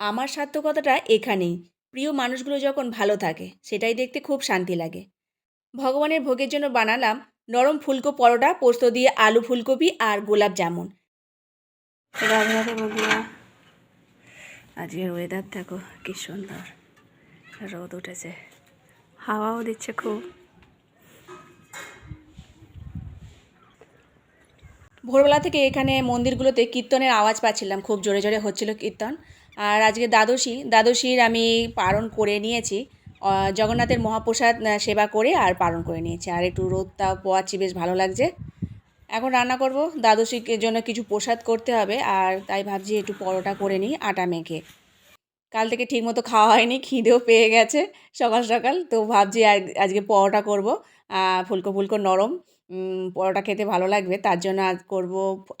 আমার সার্থকতাটা এখানেই। প্রিয় মানুষগুলো যখন ভালো থাকে সেটাই দেখতে খুব শান্তি লাগে। ভগবানের ভোগের জন্য বানালাম নরম ফুলকো পরোটা পোস্ত দিয়ে আলু ফুলকপি আর গোলাপ জামুন। রাধে রাধে বন্ধুরা আজকের ওয়েদার দেখো কি সুন্দর। রোদ উঠেছে। হাওয়াও দিচ্ছে খুব। ভোরবেলা থেকে এখানে মন্দিরগুলোতে কীর্তনের আওয়াজ পাচ্ছিলাম। খুব জোরে জোরে হচ্ছিল কীর্তন। আর আজকে দ্বাদশী। দ্বাদশীর আমি পালন করে নিয়েছি। জগন্নাথের মহাপ্রসাদ সেবা করে আর পালন করে নিয়েছি। আর একটু রোদটা পোয়াচ্ছি, বেশ ভালো লাগছে। এখন রান্না করব। দ্বাদশীর জন্য কিছু প্রসাদ করতে হবে। আর তাই ভাবছি একটু পরোটা করে নিই, আটা মেখে। কাল থেকে ঠিকমতো খাওয়া হয়নি, খিদেও পেয়ে গেছে সকাল সকাল। তো ভাবছি আজকে পরোটা করব। ফুলকো ফুলকো নরম। পরোটা খেতে ভালো লাগবে। তার জন্য আজ করব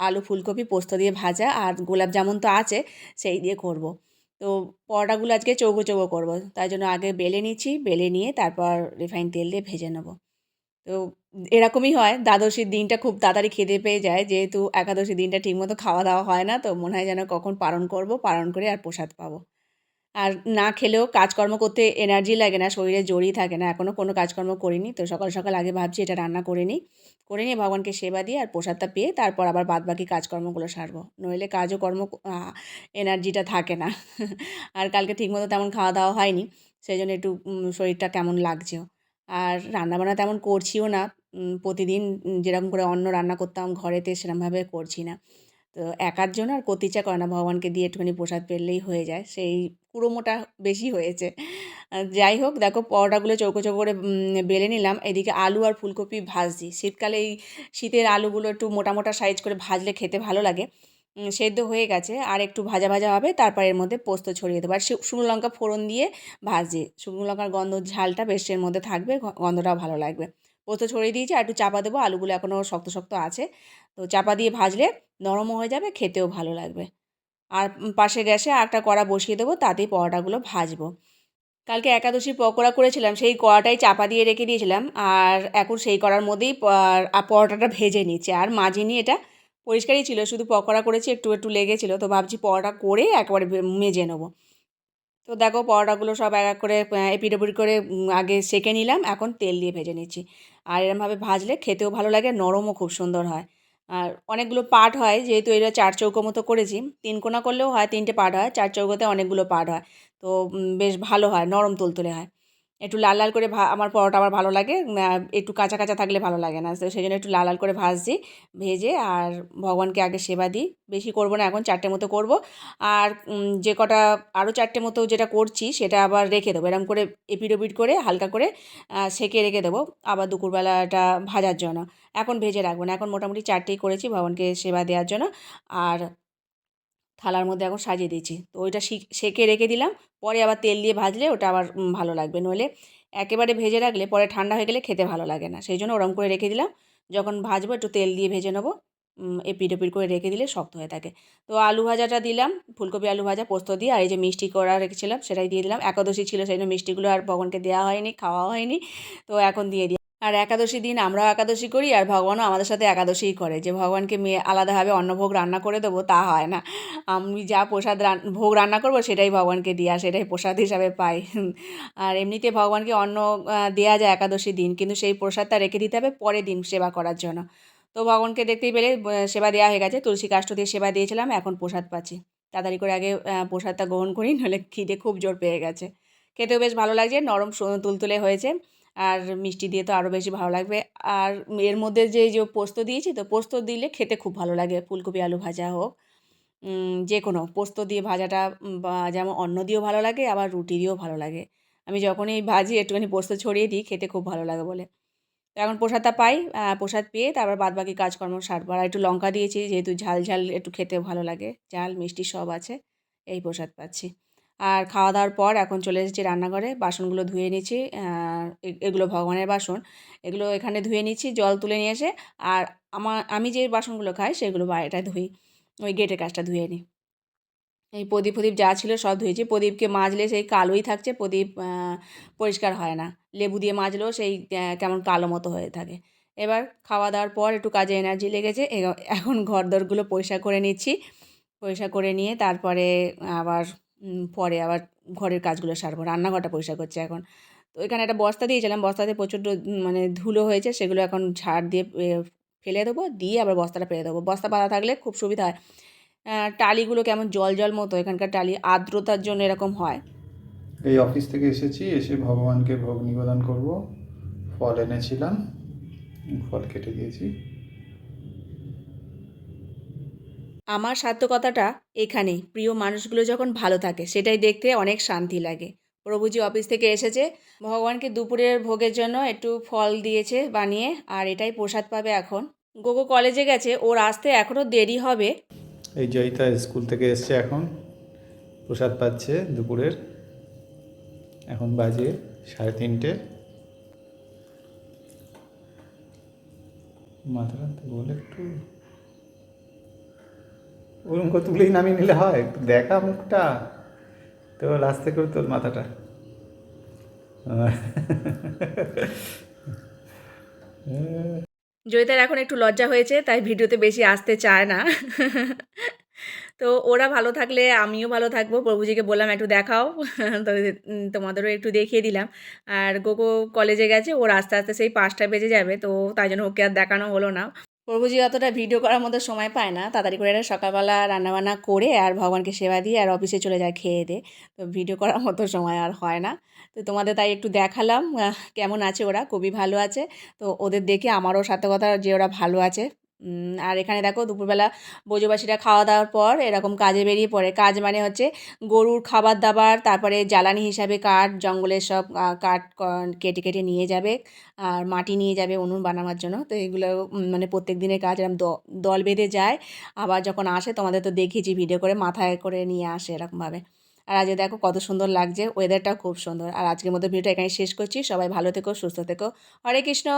আলু ফুলকপি, পোস্ত দিয়ে ভাজা আর গোলাপ জামুন তো আছে, সেই দিয়ে করব। তো পরোটাগুলো আজকে চৌকো চৌকো করব। তাই জন্য আগে বেলে নিচ্ছি, বেলে নিয়ে তারপর রিফাইন তেল দিয়ে ভেজে নেব। তো এরকমই হয়, দ্বাদশীর দিনটা খুব তাড়াতাড়ি খিদে পেয়ে যায়। যেহেতু একাদশী দিনটা ঠিকমতো খাওয়া দাওয়া হয় না, তো মনে হয় যেন কখন পালন করব, পালন করে আর প্রসাদ পাবো। আর না খেলেও কাজকর্ম করতে এনার্জি লাগে না, শরীরে জোরই থাকে না। এখনও কোনো কাজকর্ম করিনি, তো সকাল সকাল আগে ভাবছি এটা রান্না করে নিই। করে নিয়ে ভগবানকে সেবা দিয়ে আর প্রসাদটা পেয়ে তারপর আবার বাদ বাকি কাজকর্মগুলো সারবো। নইলে কাজও কর্ম এনার্জিটা থাকে না। আর কালকে ঠিকমতো তেমন খাওয়া দাওয়া হয়নি সেই জন্য একটু শরীরটা কেমন লাগছেও। আর রান্নাবান্না তেমন করছিও না প্রতিদিন যেরকম করে অন্য রান্না করতাম, ঘরেতে সেরকমভাবে করছি না। তো একার জন্য আর করতে ইচ্ছা করে না, ভগবানকে দিয়ে একটুখানি প্রসাদ পেলেই হয়ে যায়। সেই কুড়োমোটা বেশি হয়েছে। যাই হোক, দেখো পরোটাগুলো চৌকো চৌকো করে বেলে নিলাম। এদিকে আলু আর ফুলকপি ভাজছি। শীতকালে এই শীতের আলুগুলো একটু মোটা মোটা সাইজ করে ভাজলে খেতে ভালো লাগে। সেদ্ধ হয়ে গেছে। আর একটু ভাজা ভাজা হবে, তারপর এর মধ্যে পোস্ত ছড়িয়ে দেবো। আর শুকনো লঙ্কা ফোড়ন দিয়ে ভাজছি। শুকনো লঙ্কার গন্ধ, ঝালটা বেশ এর মধ্যে থাকবে গন্ধটাও ভালো লাগবে। পোস্ত ছড়িয়ে দিয়েছি আর একটু চাপা দেবো। আলুগুলো এখনও শক্ত শক্ত আছে। তো চাপা দিয়ে ভাজলে নরমও হয়ে যাবে, খেতেও ভালো লাগবে। আর পাশে গ্যাসে আরেকটা কড়া বসিয়ে দেবো, তাতেই পরোটাগুলো ভাজবো। কালকে একাদশী পকোড়া করেছিলাম, সেই কড়াটাই চাপা দিয়ে রেখে দিয়েছিলাম। আর এখন সেই কড়ার মধ্যেই পরোটাটা ভেজে নিচ্ছে। আর মাজিনি এটা পরিষ্কারই ছিল, শুধু পকোড়া করেছি, একটু একটু লেগেছিলো। তো ভাবছি পরোটা করে একবারে মেজে নেব। তো দেখো পরোটাগুলো সব এক এক করে ওপিট করে আগে সেঁকে নিলাম, এখন তেল দিয়ে ভেজে নিচ্ছি। আর এরমভাবে ভাজলে খেতেও ভালো লাগে, নরমও খুব সুন্দর হয়। আর অনেকগুলো পার্ট হয়, যেহেতু এটা চার চৌকো মতো করেছি, তিন কোনা করলেও হয়, তিনটে পার্ট হয়, চার চৌকোতে অনেকগুলো পার্ট হয়। তো বেশ ভালো হয়, নরম তুলতুলে হয়। একটু লাল লাল করে ভা আমার পরোটা আবার ভালো লাগে একটু কাঁচা কাঁচা থাকলে ভালো লাগে না। তো সেই জন্য একটু লাল লাল করে ভাজছি, ভেজে আর ভগবানকে আগে সেবা দিই। বেশি করব না, এখন চারটে মতো করব। আর যে কটা আরও চারটে মতো যেটা করছি সেটা আবার রেখে দেবো। এরকম করে এপিট ওপিট করে হালকা করে সেঁকে রেখে দেবো। আবার দুপুরবেলাটা ভাজার জন্য। এখন ভেজে রাখব না, এখন মোটামুটি চারটেই করেছি ভগবানকে সেবা দেওয়ার জন্য। আর থালার মধ্যে এখন সাজিয়ে দিয়েছি। তো ওইটা সেঁকে রেখে দিলাম, পরে আবার তেল দিয়ে ভাজলে ওটা আবার ভালো লাগবে। নইলে একেবারে ভেজে রাখলে পরে ঠান্ডা হয়ে গেলে খেতে ভালো লাগে না। সেই জন্য ওরম করে রেখে দিলাম। যখন ভাজবো একটু তেল দিয়ে ভেজে নেব এপিট ওপিট করে রেখে দিলে শক্ত হয়ে থাকে। তো আলু ভাজাটা দিলাম, ফুলকপি আলু ভাজা, পোস্ত দিয়ে, আর এই যে মিষ্টি করা রেখেছিলাম সেটাই দিয়ে দিলাম। একাদশী ছিল সেই জন্য মিষ্টিগুলো আর ভগবানকে দেওয়া হয়নি খাওয়া হয়নি। তো এখন দিয়ে দিই আর একাদশী দিন আমরাও একাদশী করি আর ভগবানও আমাদের সাথে একাদশীই করে। যে ভগবানকে মেয়ে আলাদাভাবে অন্নভোগ রান্না করে দেবো, তা হয় না। আমি যা প্রসাদ ভোগ রান্না করব সেটাই ভগবানকে দিই আর সেটাই প্রসাদ হিসাবে পাই। আর এমনিতে ভগবানকে অন্ন দেওয়া যায় একাদশী দিন, কিন্তু সেই প্রসাদটা রেখে দিতে হবে পরের দিন সেবা করার জন্য। তো ভগবানকে দেখতেই পেলে সেবা দেওয়া হয়ে গেছে, তুলসী কাষ্ঠ দিয়ে সেবা দিয়েছিলাম, এখন প্রসাদ পাচ্ছি। তাড়াতাড়ি করে আগে প্রসাদটা গ্রহণ করি, নাহলে খিদে খুব জোর পেয়ে গেছে। খেতেও বেশ ভালো লাগছে, নরম তুলতুলে হয়েছে। আর মিষ্টি দিয়ে তো আরও বেশি ভালো লাগবে। আর এর মধ্যে যে যে পোস্ত দিয়েছি, তো পোস্ত দিলে খেতে খুব ভালো লাগে, ফুলকপি, আলু ভাজা হোক। যে কোনো পোস্ত দিয়ে ভাজাটা যেমন অন্ন দিয়েও ভালো লাগে, আবার রুটি দিয়েও ভালো লাগে। আমি যখনই ভাজি, একটুখানি পোস্ত ছড়িয়ে দিই, খেতে খুব ভালো লাগে বলে। তো এখন প্রসাদটা পাই প্রসাদ পেয়ে তারপর বাদবাকি কাজকর্ম সারবো। আর একটু লঙ্কা দিয়েছি, যেহেতু ঝাল ঝাল একটু খেতে ভালো লাগে, ঝাল, মিষ্টি সব আছে, এই প্রসাদ পাচ্ছি। আর খাওয়া দাওয়ার পর এখন চলে এসেছি রান্নাঘরে। বাসনগুলো ধুয়ে নিচ্ছি এগুলো ভগবানের বাসন। এগুলো এখানে ধুয়ে নিচ্ছি, জল তুলে নিয়ে এসে আর আমার আমি যে বাসনগুলো খাই সেগুলো বাইরেটায় ধুই। ওই গেটের কাজটা ধুয়ে নিই। এই প্রদীপ প্রদীপ যা ছিল সব ধুয়েছি। প্রদীপকে মাজলে সেই কালোই থাকছে, প্রদীপ পরিষ্কার হয় না। লেবু দিয়ে মাজলেও সেই কেমন কালো মতো হয়ে থাকে। এবার খাওয়া দাওয়ার পর একটু কাজে এনার্জি লেগেছে এখন ঘর দরগুলো পরিষ্কার করে নিচ্ছি। পরিষ্কার করে নিয়ে তারপরে আবার পরে আবার ঘরের কাজগুলো সারবো, রান্নাঘরটা পরিষ্কার করছে এখন। তো এখানে একটা বস্তা দিয়েছিলাম, বস্তাতে প্রচণ্ড মানে ধুলো হয়েছে, সেগুলো এখন ঝাড় দিয়ে ফেলে দেবো, দিয়ে আবার বস্তাটা ফেলে দেবো। বস্তা পাতা থাকলে খুব সুবিধা হয়। টালিগুলো কেমন জল জল মতো, এখানকার টালি আর্দ্রতার জন্য এরকম হয়। এই অফিস থেকে এসেছি, এসে ভগবানকে ভোগ নিবেদন করব। ফল এনেছিলাম, ফল কেটে দিয়েছি। আমার সার্থকতাটা এখানেই। প্রিয় মানুষগুলো যখন ভালো থাকে, সেটাই দেখতে অনেক শান্তি লাগে। প্রভুজি অফিস থেকে এসেছে, ভগবানকে দুপুরের ভোগের জন্য একটু ফল দিয়েছে বানিয়ে, আর এটাই প্রসাদ পাবে এখন। গোগো কলেজে গেছে, ওর আসতে এখনও দেরি হবে। এই জয়িতা স্কুল থেকে এসছে এখন, প্রসাদ পাচ্ছে দুপুরের। এখন বাজে সাড়ে তিনটে। মাথাটা বলে একটু। ওরকম করে তুলেই নামিয়ে নিলে হয়। দেখা মুখটা। তো আস্তে করে তোর মাথাটা। জয়িতার এখন একটু লজ্জা হয়েছে, তাই ভিডিওতে বেশি আসতে চায় না। তো ওরা ভালো থাকলে আমিও ভালো থাকব। প্রভুজিকে বললাম, একটু দেখাও। তো তোমাদেরও একটু দেখিয়ে দিলাম। আর গোগো কলেজে গেছে, ওর আস্তে আস্তে সেই পাঁচটা বেজে যাবে, তো তাই জন্য ওকে আর দেখানো হলো না। প্রভুজি অতটা ভিডিও করার মতো সময় পায় না। তাড়াতাড়ি করে এরা সকালবেলা রান্নাবান্না করে আর ভগবানকে সেবা দিয়ে আর অফিসে চলে যায় খেয়ে দে তো ভিডিও করার মতো সময় আর হয় না। তো তোমাদের তাই একটু দেখালাম কেমন আছে ওরা? খুবই ভালো আছে। তো ওদের দেখে আমারও সার্থকতা যে ওরা ভালো আছে। আর এখানে দেখো দুপুরবেলা বোঝবাসীরা খাওয়া দাওয়ার পর এরকম কাজে বেরিয়ে পড়ে। কাজ মানে হচ্ছে গরুর খাবার দাবার তারপরে জ্বালানি হিসাবে কাঠ, জঙ্গলের সব কাঠ কেটে কেটে নিয়ে যাবে আর মাটি নিয়ে যাবে উনুন বানাবার জন্য। তো এগুলো মানে প্রত্যেক দিনের কাজ এরকম দল বেঁধে যায়। আবার যখন আসে তোমাদের তো দেখিয়েছি ভিডিও করে মাথায় করে নিয়ে আসে এরকমভাবে। আর আজকে দেখো কত সুন্দর লাগছে ওয়েদারটাও খুব সুন্দর। আর আজকের মতো ভিডিওটা এখানে শেষ করছি। সবাই ভালো থেকো, সুস্থ থেকো। হরে কৃষ্ণ!